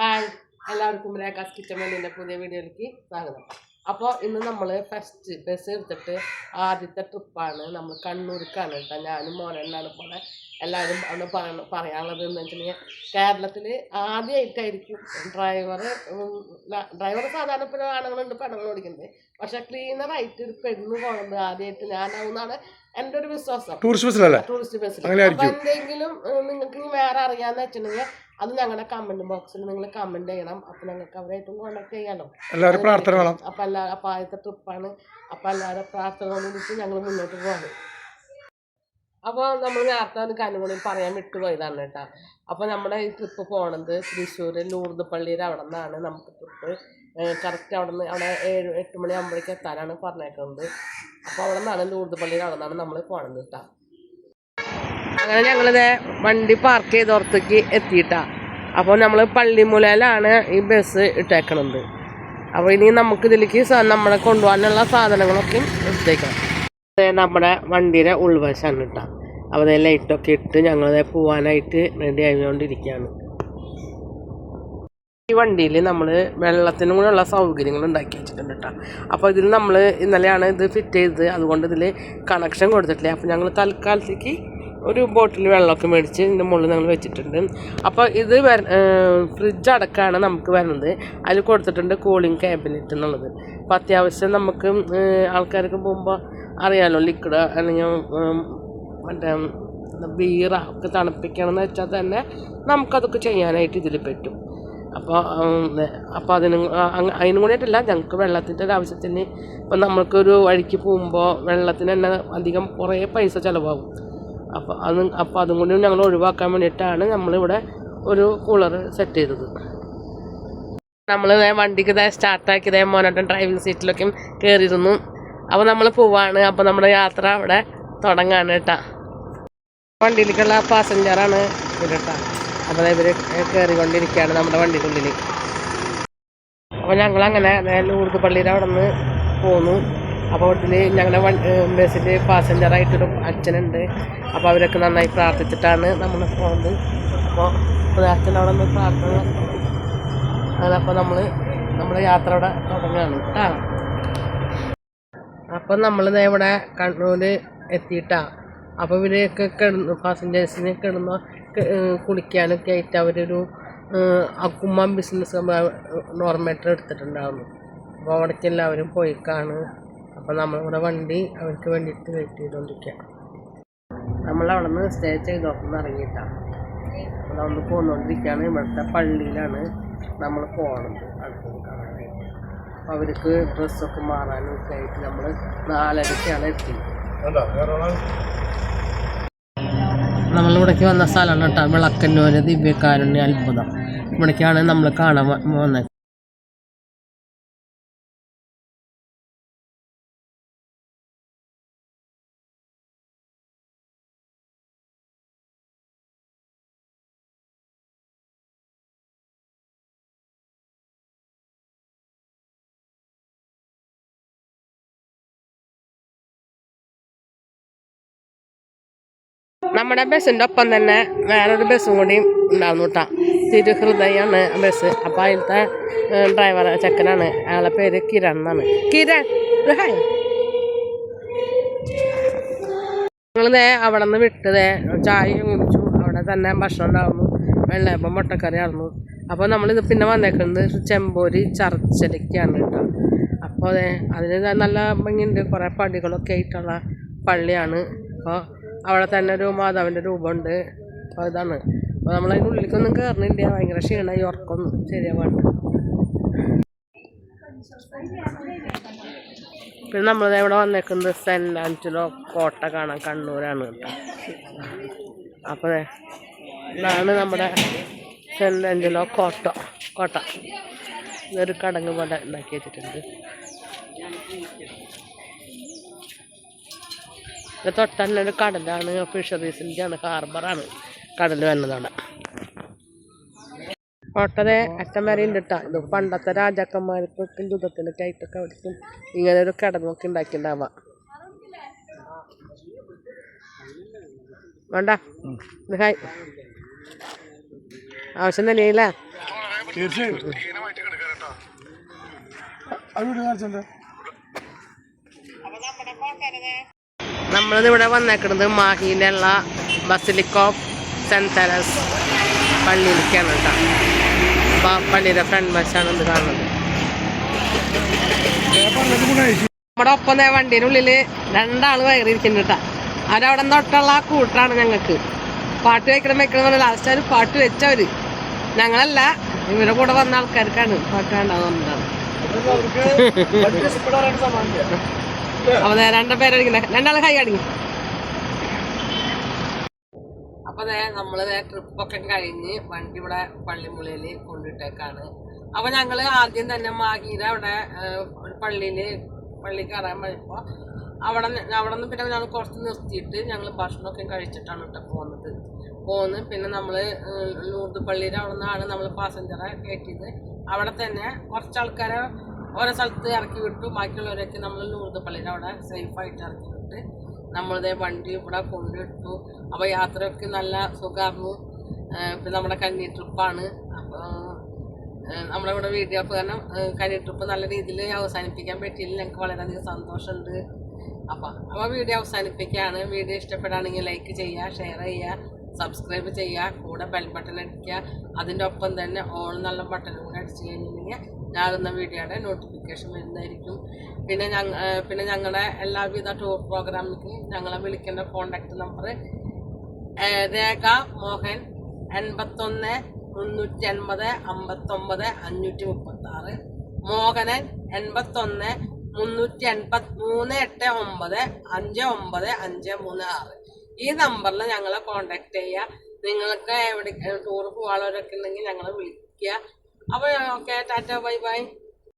Hi. എല്ലാവർക്കും രേഖാസ് kitchen വേണ്ടിന്റെ പുതിയ വീഡിയോയിലേക്ക് സ്വാഗതം. അപ്പോൾ ഇന്ന് നമ്മൾ ഫസ്റ്റ് ബസ് എടുത്തിട്ട് ആദ്യത്തെ ട്രിപ്പാണ് നമ്മൾ കണ്ണൂർക്കാണ് കേട്ടോ. ഞാനും മോനെണ്ണാണ് പോലെ എല്ലാവരും അവിടെ പറയണ പറയാനുള്ളത് എന്ന് വെച്ചിട്ടുണ്ടെങ്കിൽ കേരളത്തിൽ ആദ്യമായിട്ടായിരിക്കും ഡ്രൈവർ ഡ്രൈവർ സാധാരണ ഇപ്പോൾ ആണുങ്ങളുണ്ട് പെണ്ണുങ്ങൾ ഓടിക്കുന്നത്. പക്ഷേ ക്ലീനറായിട്ട് ഒരു പെണ്ണ് പോകുന്നത് ആദ്യമായിട്ട് ഞാനാവുന്നതാണ് എന്റെ ഒരു വിശ്വാസം. ടൂറിസ്റ്റ് ബസ്സിലല്ലേ ടൂറിസ്റ്റ് ബസ്സിൽ അപ്പോൾ എന്തെങ്കിലും നിങ്ങൾക്ക് വേറെ അറിയാമെന്ന് വെച്ചിട്ടുണ്ടെങ്കിൽ അത് ഞങ്ങളുടെ കമന്റ് ബോക്സിൽ നിങ്ങൾ കമന്റ് ചെയ്യണം. അപ്പൊ ഞങ്ങൾക്ക് അവരായിട്ടും കോണ്ടാക്ട് ചെയ്യാലോ. എല്ലാവരും പ്രാർത്ഥന വേണം. അപ്പൊ എല്ലാ അപ്പൊ ആദ്യത്തെ ട്രിപ്പാണ് അപ്പൊ എല്ലാവരും പ്രാർത്ഥനയോടുകൂടിയിട്ട് ഞങ്ങൾ മുന്നോട്ട് പോകും അപ്പോൾ നമ്മൾ നേരത്തെ ഒരു കൂടി പറയാൻ വിട്ടുപോയതാണ് കേട്ടോ. അപ്പോൾ നമ്മുടെ ഈ ട്രിപ്പ് പോണത് തൃശ്ശൂർ ലൂർദ് പള്ളിയിൽ അവിടെ നിന്നാണ് നമുക്ക് ട്രിപ്പ് കറക്റ്റ് അവിടെ നിന്ന് അവിടെ ഏഴ് എട്ട് മണി ആകുമ്പോഴേക്ക് എത്താനാണ് പറഞ്ഞേക്കുന്നത്. അപ്പോൾ അവിടെ നിന്നാണ് ലൂർദ് പള്ളിയിൽ അവിടെ നിന്നാണ് നമ്മൾ പോണത് കേട്ടോ. അങ്ങനെ ഞങ്ങളിത് വണ്ടി പാർക്ക് ചെയ്തോർത്തേക്ക് എത്തിയിട്ടാ. അപ്പോൾ നമ്മൾ പള്ളിമുലയിലാണ് ഈ ബസ് ഇട്ടേക്കണത്. അപ്പോൾ ഇനി നമുക്ക് ഇതിലേക്ക് നമ്മളെ കൊണ്ടുപോകാനുള്ള സാധനങ്ങളൊക്കെ എടുത്തേക്കണം നമ്മുടെ വണ്ടിയുടെ ഉൾവശമാണ് കേട്ടോ. അപ്പോൾ ലൈറ്റൊക്കെ ഇട്ട് ഞങ്ങളത് പോവാനായിട്ട് റെഡി ആയിക്കൊണ്ടിരിക്കുകയാണ്. ഈ വണ്ടിയിൽ നമ്മൾ വെള്ളത്തിനും കൂടെയുള്ള സൗകര്യങ്ങൾ ഉണ്ടാക്കി വെച്ചിട്ടുണ്ട് കേട്ടോ. അപ്പോൾ ഇതിൽ നമ്മൾ ഇന്നലെയാണ് ഇത് ഫിറ്റ് ചെയ്തത്. അതുകൊണ്ട് ഇതിൽ കണക്ഷൻ കൊടുത്തിട്ടില്ല? അപ്പോൾ ഞങ്ങൾ തൽക്കാലത്തേക്ക് ഒരു ബോട്ടിൽ വെള്ളമൊക്കെ മേടിച്ച് ഇതിന്റെ മുകളിൽ ഞങ്ങൾ വെച്ചിട്ടുണ്ട്. അപ്പോൾ ഇത് വര ഫ്രിഡ്ജ് അടക്കമാണ് നമുക്ക് വരുന്നത്. അതിൽ കൊടുത്തിട്ടുണ്ട് കൂളിംഗ് ക്യാബിനറ്റ് എന്നുള്ളത്. അപ്പോൾ അത്യാവശ്യം നമുക്ക് ആൾക്കാർക്ക് പോകുമ്പോൾ അറിയാമല്ലോ ലിക്വിഡ് അല്ലെങ്കിൽ മറ്റേ ബീറ ഒക്കെ തണുപ്പിക്കണമെന്ന് വെച്ചാൽ തന്നെ നമുക്കതൊക്കെ ചെയ്യാനായിട്ട് ഇതിൽ പറ്റും. അപ്പോൾ അപ്പോൾ അതിനും അതിനും കൂടിയിട്ടല്ല ഞങ്ങൾക്ക് വെള്ളത്തിന്റെ ഒരു ആവശ്യത്തിന് ഇപ്പം നമ്മൾക്കൊരു വഴിക്ക് പോകുമ്പോൾ വെള്ളത്തിന് തന്നെ അധികം കുറേ പൈസ ചിലവാകും. അപ്പോൾ അത് അപ്പോൾ അതും കൊണ്ടും ഞങ്ങൾ ഒഴിവാക്കാൻ വേണ്ടിയിട്ടാണ് നമ്മളിവിടെ ഒരു കൂളർ സെറ്റ് ചെയ്തത്. നമ്മൾ വണ്ടിക്ക് ഇതായി സ്റ്റാർട്ടാക്കി ഇതായി മോനോട്ടൻ ഡ്രൈവിംഗ് സീറ്റിലൊക്കെ കയറിയിരുന്നു അപ്പോൾ നമ്മൾ പോവാണ്. അപ്പോൾ നമ്മുടെ യാത്ര അവിടെ തുടങ്ങാണ് കേട്ടാ. വണ്ടിയിലേക്കുള്ള പാസഞ്ചറാണ് ഇവരട്ടാ. അപ്പോൾ ഇവർ കയറിക്കൊണ്ടിരിക്കുകയാണ് നമ്മുടെ വണ്ടിക്കുള്ളിൽ അപ്പോൾ ഞങ്ങളങ്ങനെ ലൂർദ് പള്ളിയുടെ അവിടെ നിന്ന് പോന്നു. അപ്പോൾ ഇതിൽ ഞങ്ങളുടെ ബസ്സിൽ പാസഞ്ചറായിട്ടൊരു അച്ഛനുണ്ട്. അപ്പോൾ അവരൊക്കെ നന്നായി പ്രാർത്ഥിച്ചിട്ടാണ് നമ്മൾ പോകുന്നത് അപ്പോൾ അച്ഛൻ അവിടെ നിന്ന് പ്രാർത്ഥന അങ്ങനെ അപ്പോൾ നമ്മൾ നമ്മുടെ യാത്ര അവിടെ തുടങ്ങുകയാണ് കേട്ടോ. അപ്പം നമ്മൾ ഇവിടെ കണ്ണൂർ എത്തിയിട്ടാ. അപ്പോൾ ഇവരെയൊക്കെ കിടന്നു പാസഞ്ചേഴ്സിനെ കിടന്ന് കുളിക്കാനൊക്കെ ആയിട്ട് അവരൊരു അക്കുമ്മ ബിസിനസ് നോർമേറ്റർ എടുത്തിട്ടുണ്ടാവുന്നു. അപ്പോൾ അവിടേക്ക് എല്ലാവരും പോയിക്കാണ്. അപ്പോൾ നമ്മളിവിടെ വണ്ടി അവർക്ക് വേണ്ടിയിട്ട് വെയിറ്റ് ചെയ്തുകൊണ്ടിരിക്കുക നമ്മളവിടെ നിന്ന് സ്റ്റേ ചെയ്തോർന്ന് ഇറങ്ങിയിട്ടാണ് അപ്പോൾ നമ്മൾ പോന്നുകൊണ്ടിരിക്കുകയാണ് ഇവിടുത്തെ പള്ളിയിലാണ് നമ്മൾ പോകണത് അടുത്തത് കാണാനായിട്ട്. അപ്പോൾ അവർക്ക് ഡ്രസ്സൊക്കെ മാറാനും ഒക്കെ ആയിട്ട് നമ്മൾ നാലരയ്ക്കാണ് എത്തിയത്. നമ്മളിവിടേക്ക് വന്ന സ്ഥലമാണ് കേട്ടോ. വിളക്കന്നൂര് ദിവ്യകാരുണ്യ അത്ഭുതം. ഇവിടേക്കാണ് നമ്മൾ കാണാൻ വന്നത്. നമ്മുടെ ബസ്സിന്റെ ഒപ്പം തന്നെ വേറൊരു ബസ്സും കൂടി ഉണ്ടായിരുന്നു കേട്ടോ. തിരുഹൃദയാണ് ബസ്. അപ്പോൾ അതിലത്തെ ഡ്രൈവർ ചെക്കനാണ്. അയാളെ പേര് കിരൺ എന്നാണ്. കിരൺ ഹായ്. ഞങ്ങളിതേ അവിടെ നിന്ന് വിട്ടതേ ചായ കുടിച്ചു. അവിടെ തന്നെ ഭക്ഷണം ഉണ്ടായിരുന്നു. വെള്ളയപ്പം മുട്ടക്കറി ആയിരുന്നു. അപ്പോൾ നമ്മളിത് പിന്നെ വന്നേക്കുന്നത് ചെമ്പോരി ചർച്ചിലേക്കാണ് കേട്ടോ. അപ്പോൾ അതെ അതിന് നല്ല ഭംഗിയുണ്ട്. കുറേ പടികളൊക്കെ ആയിട്ടുള്ള പള്ളിയാണ്. അപ്പോൾ അവിടെ തന്നെ ഒരു മാതാവിന്റെ രൂപമുണ്ട്. അപ്പോൾ ഇതാണ്. അപ്പോൾ നമ്മളതിന്റെ ഉള്ളിലേക്കൊന്നും കയറുന്നില്ല ഭയങ്കര ക്ഷീണമായി ഉറക്കൊന്നും. ശരിയാവാണ്ട് പിന്നെ നമ്മൾ ഇവിടെ വന്നേക്കുന്നത് സെന്റ് ആന്റിലോ കോട്ട കാണാൻ കണ്ണൂരാണ് കേട്ടോ. അപ്പോൾ ഇതാണ് നമ്മുടെ സെന്റ് ആന്റിലോ കോട്ട. കോട്ട. ഇതൊരു കടങ്ങ് പോലെ ഉണ്ടാക്കി വെച്ചിട്ടുണ്ട്. ഇത് തൊട്ട് തന്നെ ഒരു കടലാണ് ഫിഷറീസിന്റെ ആണ് ഹാർബറാണ് കടൽ വരുന്നതാണ് കോട്ടതെ അറ്റം വരെ ഉണ്ട് കേട്ടോ ഇത് പണ്ടത്തെ രാജാക്കന്മാർക്കൊക്കെ യുദ്ധത്തിനൊക്കെ ആയിട്ടൊക്കെ അവിടേക്കും ഇങ്ങനെ ഒരു കിടങ്ങൊക്കെ ഉണ്ടാക്കിയിട്ടുണ്ടാവാം വേണ്ട ഹായ് ആവശ്യം തന്നെയല്ലേ തീർച്ചയായും നമ്മളിതിവിടെ വന്നേക്കുന്നത് മാഹിയിലുള്ള ബസിലിക് ഓഫ് സെന്റ് തെരസ് പള്ളിയിലേക്കാണ് കേട്ടോ. അപ്പോൾ പള്ളിയുടെ ഫ്രണ്ട് വശാണ് ഇത് കാണുന്നത്. നമ്മുടെ ഒപ്പം ഉള്ളിൽ രണ്ടാൾ കയറിയിരിക്കുന്നുണ്ട് കേട്ടോ. അവരവിടെ തൊട്ടുള്ള ആ കൂട്ടാണ് ഞങ്ങൾക്ക്. പാട്ട് വെക്കണം വെക്കണം പറഞ്ഞാൽ ലാസ്റ്റ് അവർ പാട്ട് വെച്ചവർ ഞങ്ങളല്ല ഇവരുടെ കൂടെ വന്ന ആൾക്കാർക്കാണ് പാട്ട് വേണ്ടാന്ന് പറഞ്ഞത്. അപ്പൊ രണ്ട് രണ്ടാൾ കൈ അടിക്കും. അപ്പൊ നമ്മൾ ട്രിപ്പൊക്കെ കഴിഞ്ഞ് വണ്ടി ഇവിടെ പള്ളിമുള്ളിൽ കൊണ്ടിട്ടേക്കാണ്. അപ്പൊ ഞങ്ങൾ ആദ്യം തന്നെ മാഗീര അവിടെ പള്ളിയിൽ പള്ളി കയറാൻ പോയപ്പോ അവിടെ അവിടെ നിന്ന് പിന്നെ ഞങ്ങൾ കുറച്ച് നിർത്തിയിട്ട് ഞങ്ങൾ ഭക്ഷണമൊക്കെ കഴിച്ചിട്ടാണ് കേട്ടോ പോകുന്നത് പോന്ന് പിന്നെ നമ്മൾ ലൂർദ് പള്ളിയുടെ അവിടെ നിന്നാണ് നമ്മൾ പാസഞ്ചറെ കയറ്റിയത് അവിടെ തന്നെ കുറച്ച് ആൾക്കാരെ ഓരോ സ്ഥലത്ത് ഇറക്കി വിട്ടു. ബാക്കിയുള്ളവരൊക്കെ നമ്മൾ ലൂർദ് പള്ളിയുടെ അവിടെ സേഫായിട്ട് ഇറക്കി വിട്ട് നമ്മളിതേ വണ്ടി ഇവിടെ കൊണ്ടിട്ടു അപ്പോൾ യാത്രയൊക്കെ നല്ല സുഖമായിരുന്നു പിന്നെ നമ്മുടെ കന്നി ട്രിപ്പാണ് അപ്പോൾ നമ്മുടെ ഇവിടെ വീഡിയോ കാരണം കന്നി ട്രിപ്പ് നല്ല രീതിയിൽ അവസാനിപ്പിക്കാൻ പറ്റിയില്ല. ഞങ്ങൾക്ക് വളരെയധികം സന്തോഷമുണ്ട്. അപ്പം അപ്പോൾ വീഡിയോ അവസാനിപ്പിക്കുകയാണ്. വീഡിയോ ഇഷ്ടപ്പെടുകയാണെങ്കിൽ ലൈക്ക് ചെയ്യുക ഷെയർ ചെയ്യുക സബ്സ്ക്രൈബ് ചെയ്യുക കൂടെ ബെൽ ബട്ടൺ അടിക്കുക. അതിന്റെ ഒപ്പം തന്നെ ഓൾ നല്ല ബട്ടൺ കൂടെ അടിച്ച് കഴിഞ്ഞിട്ടുണ്ടെങ്കിൽ ഞാനിടുന്ന വീഡിയോയുടെ നോട്ടിഫിക്കേഷൻ വരുന്നതായിരിക്കും. പിന്നെ ഞങ്ങ പിന്നെ ഞങ്ങളുടെ എല്ലാവിധ ടൂർ പ്രോഗ്രാമിലേക്ക് ഞങ്ങളെ വിളിക്കേണ്ട കോണ്ടാക്ട് നമ്പർ രേഖ മോഹൻ എൺപത്തൊന്ന് മുന്നൂറ്റി അൻപത് അമ്പത്തൊമ്പത് അഞ്ഞൂറ്റി മുപ്പത്തി ആറ് മോഹനൻ എൺപത്തൊന്ന് മുന്നൂറ്റി എൺപത്തി മൂന്ന് എട്ട് ഒമ്പത് അഞ്ച് ഒമ്പത് അഞ്ച് മൂന്ന് ആറ്. ഈ നമ്പറിൽ ഞങ്ങളെ കോണ്ടാക്ട് ചെയ്യുക നിങ്ങൾക്ക് എവിടെ ടൂർ പോകാനുള്ളവരൊക്കെ ഉണ്ടെങ്കിൽ ഞങ്ങളെ വിളിക്കുക. अब कहता था बाई बाय